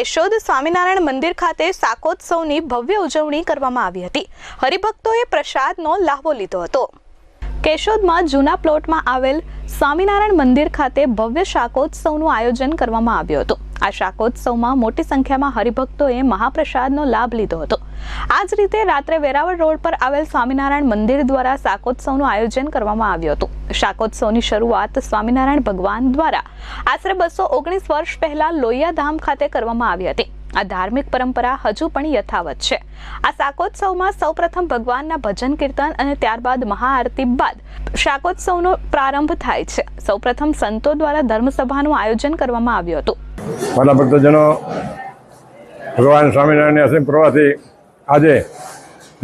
કેશોદ સ્વામિનારાયણ મંદિર ખાતે શાકોત્સવની ભવ્ય ઉજવણી કરવામાં આવી હતી. હરિભક્તોએ પ્રસાદનો લાહવો લીધો હતો. કેશોદમાં જૂના પ્લોટમાં આવેલ સ્વામિનારાયણ મંદિર ખાતે ભવ્ય શાકોત્સવનું આયોજન કરવામાં આવ્યું હતું. આ શાકોત્સવમાં મોટી સંખ્યામાં હરિભક્તોએ મહાપ્રસાદનો લાભ લીધો હતો. આ જ રીતે રાત્રે વેરાવળ રોડ પર આવેલ સ્વામિનારાયણ મંદિર દ્વારા શાકોત્સવનું આયોજન કરવામાં આવ્યું હતું. શાકોત્સવની શરૂઆત સ્વામિનારાયણ ભગવાન દ્વારા આશરે બસો ઓગણીસ વર્ષ પહેલા લોહિયા ધામ ખાતે કરવામાં આવી હતી. આ ધાર્મિક પરંપરા હજુ પણ યથાવત છે. આ શાકોત્સવમાં સૌપ્રથમ ભગવાનના ભજન કીર્તન અને ત્યારબાદ મહાઆરતી બાદ શાકોત્સવનો પ્રારંભ થાય છે. સૌપ્રથમ સંતો દ્વારા ધર્મસભાનું આયોજન કરવામાં આવ્યું હતું. મારા ભક્તજનો, ભગવાન સ્વામિનારાયણની અસીમ પ્રવાસી આજે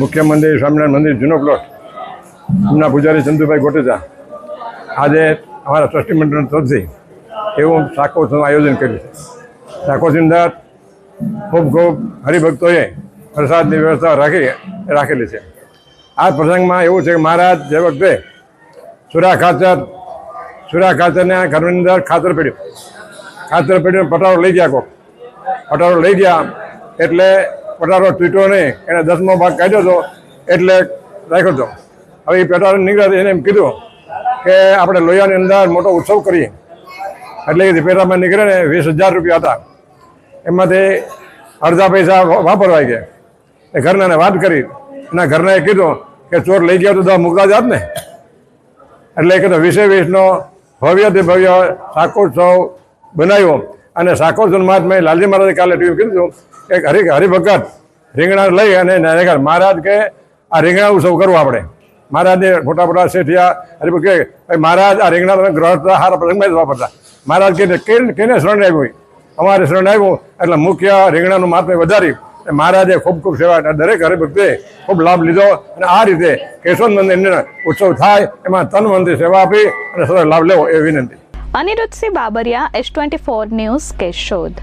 મુખ્ય મંદિર સ્વામિનારાયણ મંદિર જૂનો પ્લોટ, એમના પૂજારી ચંદુભાઈ ગોટેચા, આજે અમારા ટ્રસ્ટી મંડળ તરફથી એવું શાકોત્સવનું આયોજન કર્યું છે. શાકોત્સવની અંદર ખૂબ ખૂબ હરિભક્તોએ પ્રસાદની વ્યવસ્થા રાખી, રાખેલી છે. આ પ્રસંગમાં એવું છે કે મહારાજ જે વખતે સુરા ખાચર, સુરા ખાચરના ઘરની અંદર ખાતર પડ્યું. ખાતર પેઢીનો પટારો લઈ ગયા કોક. પટારો લઈ ગયા એટલે પટારો તૂટ્યો નહીં. એને દસમો ભાગ કાઢ્યો હતો એટલે રાખ્યો હતો. હવે એ પટારો નીકળ્યા એને એમ કીધું કે આપણે લોહિયાની અંદર મોટો ઉત્સવ કરીએ. એટલે એ પેટામાં નીકળે ને વીસ હજાર રૂપિયા હતા. એમાંથી અડધા પૈસા વાપરવા ગયા. એ ઘરનાને વાત કરી. એના ઘરનાએ કીધું કે ચોર લઈ ગયા તો દવા મૂકતા જાત ને. એટલે એ કીધું વીસે વીસનો ભવ્યથી ભવ્ય શાકોત્સવ બનાવ્યો. અને શાકોત્સવ મહાત્મા લાલજી મહારાજે કાલે ટીવી કીધું કે હરિ, હરિભગત રીંગણા લઈ અને મહારાજ કે આ રીંગણા ઉત્સવ કરવો આપણે. મહારાજને મોટા મોટા શેઠિયા હરિભગત કે મહારાજ, આ રીંગણા ગ્રહ સારા પ્રસંગમાં જ વાપરતા. મહારાજ કે કેને શરણ આવ્યું અમારે શરણ આવ્યું એટલે મુખ્ય રીંગણાનું મહાત્મા વધારી મહારાજે ખૂબ ખૂબ સેવા દરેક હરિભક્તે ખૂબ લાભ લીધો. અને આ રીતે કેશવ મંદિરને ઉત્સવ થાય, એમાં તન મંદિર સેવા આપી અને સરસ લાભ લેવો એ વિનંતી. Anirudhsinh Babariya S twenty four news Keshod.